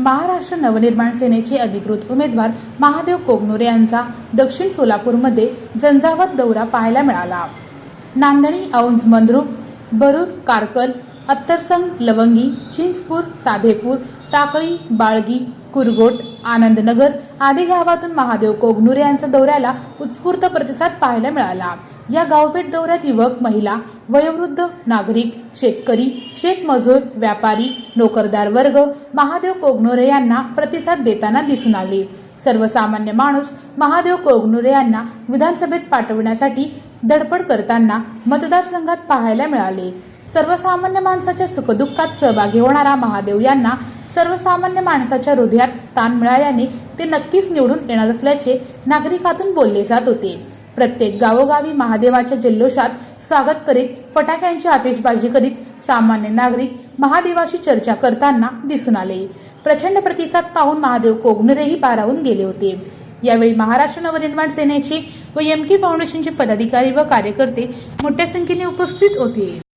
महाराष्ट्र नवनिर्माण सेनेचे अधिकृत उमेदवार महादेव कोगनुरे यांचा दक्षिण सोलापूरमध्ये झंझावत दौरा पाहायला मिळाला. नांदणी औंज मंद्रुप बरूर कारकल अत्तरसंग लवंगी चिंचपूर साधेपूर टाकळी बाळगी कुरगोट आनंदनगर आदी गावातून महादेव कोगनुरे यांच्या दौऱ्याला उत्स्फूर्त प्रतिसाद पाहायला मिळाला. या गावभेट दौऱ्यात युवक महिला वयोवृद्ध नागरिक शेतकरी शेतमजूर व्यापारी नोकरदार वर्ग महादेव कोगनुरे यांना प्रतिसाद देताना दिसून आले. सर्वसामान्य माणूस महादेव कोगनुरे यांना विधानसभेत पाठवण्यासाठी धडपड करताना मतदारसंघात पाहायला मिळाले. सर्वसामान्य माणसाच्या सुखदुःखात सहभागी होणारा महादेव यांना सर्वसामान्य माणसाच्या हृदयात स्थान मिळाल्याने ते नक्कीच निवडून येणार असल्याचे नागरिकातून बोलले जात होते. प्रत्येक गावोगावी महादेवाच्या जल्लोषात स्वागत करीत फटाक्यांची आतिषबाजी करीत सामान्य नागरिक महादेवाशी चर्चा करताना दिसून आले. प्रचंड प्रतिसाद पाहून महादेव कोगनरेही भारावून गेले होते. यावेळी महाराष्ट्र नवनिर्माण सेनेचे व एम के फाउंडेशनचे पदाधिकारी व कार्यकर्ते मोठ्या संख्येने उपस्थित होते.